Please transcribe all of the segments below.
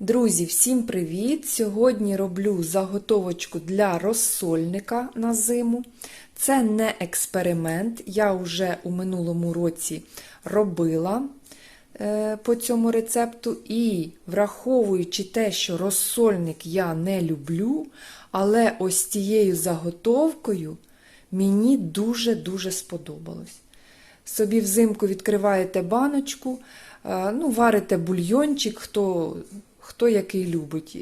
Друзі, всім привіт! Сьогодні роблю заготовочку для розсольника на зиму. Це не експеримент. Я вже у минулому році робила е, по цьому рецепту. І враховуючи те, що розсольник я не люблю, але ось цією заготовкою мені дуже-дуже сподобалось. Собі взимку відкриваєте баночку, е, ну, варите бульйончик, хто, хто який любить.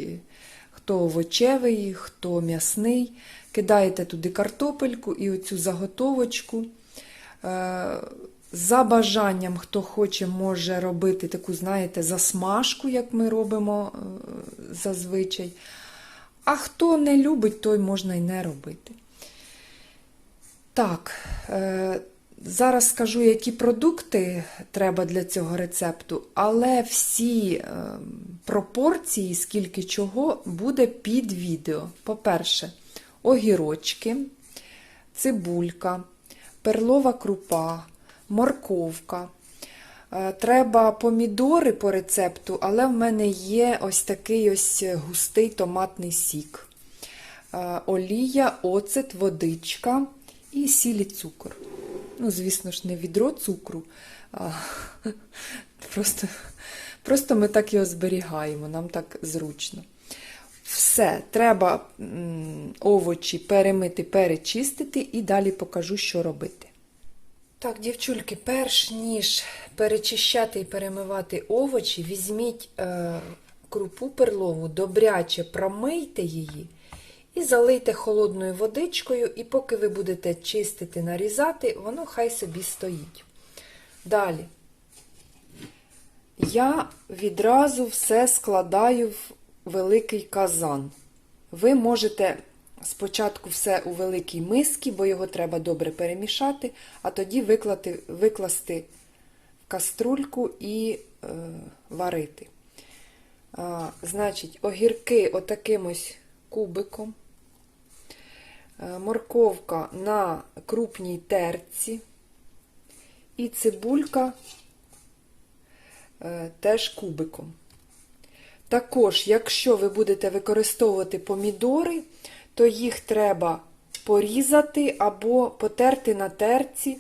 Хто овочевий, хто м'ясний. Кидаєте туди картопельку і оцю заготовочку. Е, За бажанням, хто хоче, може робити таку, знаєте, засмажку, як ми робимо е, зазвичай. А хто не любить, той можна й не робити. Так, е, зараз скажу, які продукти треба для цього рецепту, але всі е, пропорції, скільки чого, буде під відео. По-перше, огірочки, цибулька, перлова крупа, морковка. Е, Треба помідори по рецепту, але в мене є ось такий ось густий томатний сік. Е, Олія, оцет, водичка і сіль цукор. Ну, звісно ж, не відро цукру, а просто, просто ми так його зберігаємо, нам так зручно. Все, треба овочі перемити, перечистити і далі покажу, що робити. Так, дівчульки, перш ніж перечищати і перемивати овочі, візьміть е, крупу перлову, добряче промийте її і залийте холодною водичкою, і поки ви будете чистити, нарізати, воно хай собі стоїть. Далі. Я відразу все складаю в великий казан. Ви можете спочатку все у великій мисці, бо його треба добре перемішати, а тоді виклати, викласти в каструльку і е, варити. А, значить, огірки отаким ось кубиком, е, морковка на крупній терці і цибулька теж кубиком. Також, якщо ви будете використовувати помідори, то їх треба порізати або потерти на терці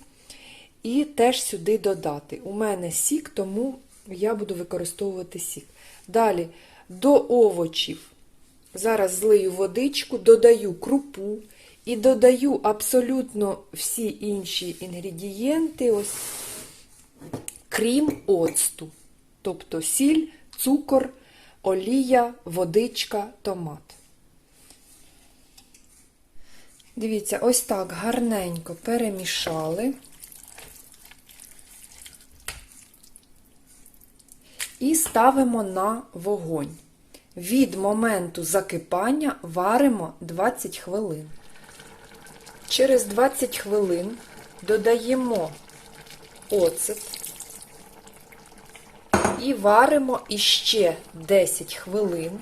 і теж сюди додати. У мене сік, тому я буду використовувати сік. Далі до овочів. Зараз злию водичку, додаю крупу і додаю абсолютно всі інші інгредієнти, ось, крім оцту. Тобто сіль, цукор, олія, водичка, томат. Дивіться, ось так гарненько перемішали. І ставимо на вогонь. Від моменту закипання варимо 20 хвилин. Через 20 хвилин додаємо оцет і варимо іще 10 хвилин,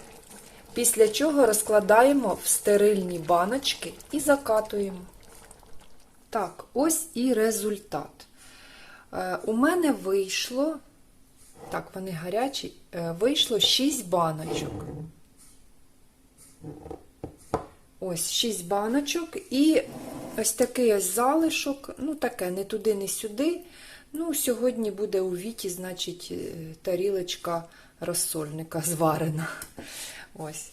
після чого розкладаємо в стерильні баночки і закатуємо. Так, ось і результат. Е, У мене вийшло, так, вони гарячі, е, вийшло 6 баночок. Ось 6 баночок і ось такий ось залишок, ну таке, не туди, не сюди. Ну, сьогодні буде у віті, значить, е, тарілочка розсольника зварена. Ось.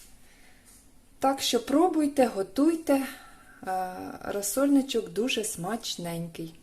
Так що пробуйте, готуйте. Е, Розсольничок дуже смачненький.